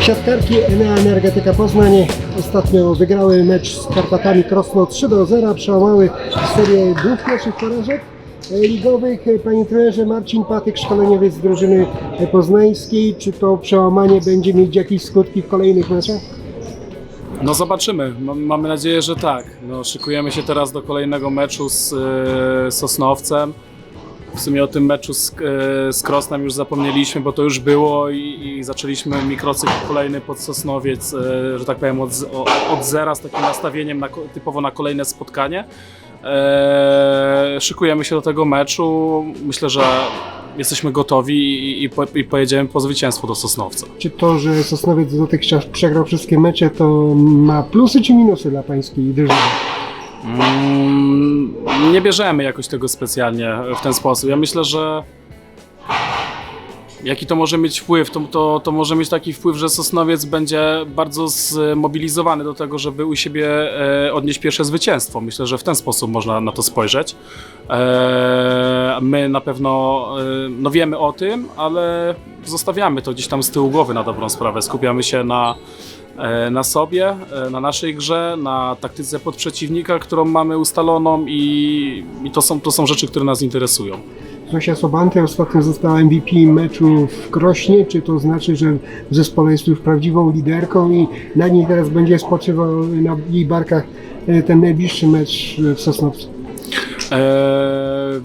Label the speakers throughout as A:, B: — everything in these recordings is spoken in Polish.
A: Siatkarki Enea Energetyka Poznań ostatnio wygrały mecz z Karpatami Krosno 3 do 0, przełamały serię dwóch pierwszych porażek ligowych. Panie trenerze Marcin Patyk, szkoleniowiec z drużyny poznańskiej, czy to przełamanie będzie mieć jakieś skutki w kolejnych meczach?
B: No zobaczymy. Mam- Mamy nadzieję, że tak. No, szykujemy się teraz do kolejnego meczu z e, Sosnowcem. W sumie o tym meczu z, e, z Krosnem już zapomnieliśmy, bo to już było i, i zaczęliśmy mikrocykl kolejny pod Sosnowiec, e, że tak powiem, od, od zera z takim nastawieniem na, typowo na kolejne spotkanie. E, szykujemy się do tego meczu. Myślę, że jesteśmy gotowi i, i, po, i pojedziemy po zwycięstwo do Sosnowca.
A: Czy to, że Sosnowiec dotychczas przegrał wszystkie mecze, to ma plusy czy minusy dla pańskiej drużyny?
B: Mm, nie bierzemy jakoś tego specjalnie w ten sposób. Ja myślę, że jaki to może mieć wpływ, to, to, to może mieć taki wpływ, że Sosnowiec będzie bardzo zmobilizowany do tego, żeby u siebie e, odnieść pierwsze zwycięstwo. Myślę, że w ten sposób można na to spojrzeć. E, my na pewno e, no wiemy o tym, ale zostawiamy to gdzieś tam z tyłu głowy na dobrą sprawę. Skupiamy się na, na sobie, e, na naszej grze, na taktyce pod przeciwnika, którą mamy ustaloną i, i to, są, to są rzeczy, które nas interesują.
A: Zosia Sobante ostatnio została MVP meczu w Krośnie. Czy to znaczy, że w zespole jest już prawdziwą liderką i na niej teraz będzie spoczywał na jej barkach e, ten najbliższy mecz w Sosnowcu?
B: Eee,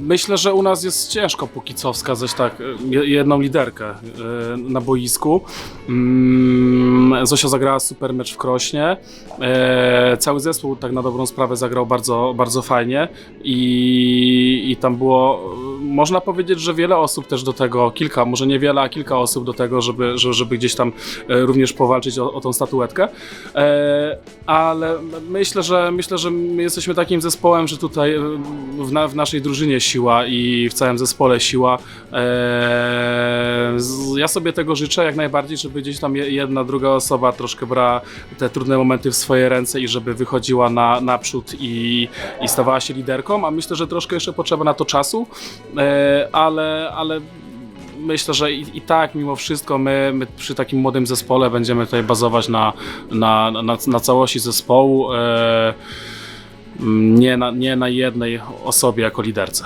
B: myślę, że u nas jest ciężko póki co wskazać tak e, jedną liderkę e, na boisku. Mm, Zosia zagrała super mecz w Krośnie. E, cały zespół tak na dobrą sprawę zagrał bardzo, bardzo fajnie i, i tam było, można powiedzieć, że wiele osób też do tego, kilka, może nie wiele, a kilka osób do tego, żeby, żeby, gdzieś tam e, również powalczyć o, o tą statuetkę. E, ale myślę, że myślę, że my jesteśmy takim zespołem, że tutaj e, w, na, w naszej drużynie siła i w całym zespole siła. E, ja sobie tego życzę jak najbardziej, żeby gdzieś tam je- jedna, druga osoba troszkę brała te trudne momenty w swoje ręce i żeby wychodziła na, naprzód i, i stawała się liderką, a myślę, że troszkę jeszcze potrzeba na to czasu, e, ale, ale myślę, że i, i tak mimo wszystko my, my przy takim młodym zespole będziemy tutaj bazować na, na, na, na całości zespołu, e, nie, na, nie na jednej osobie jako liderce.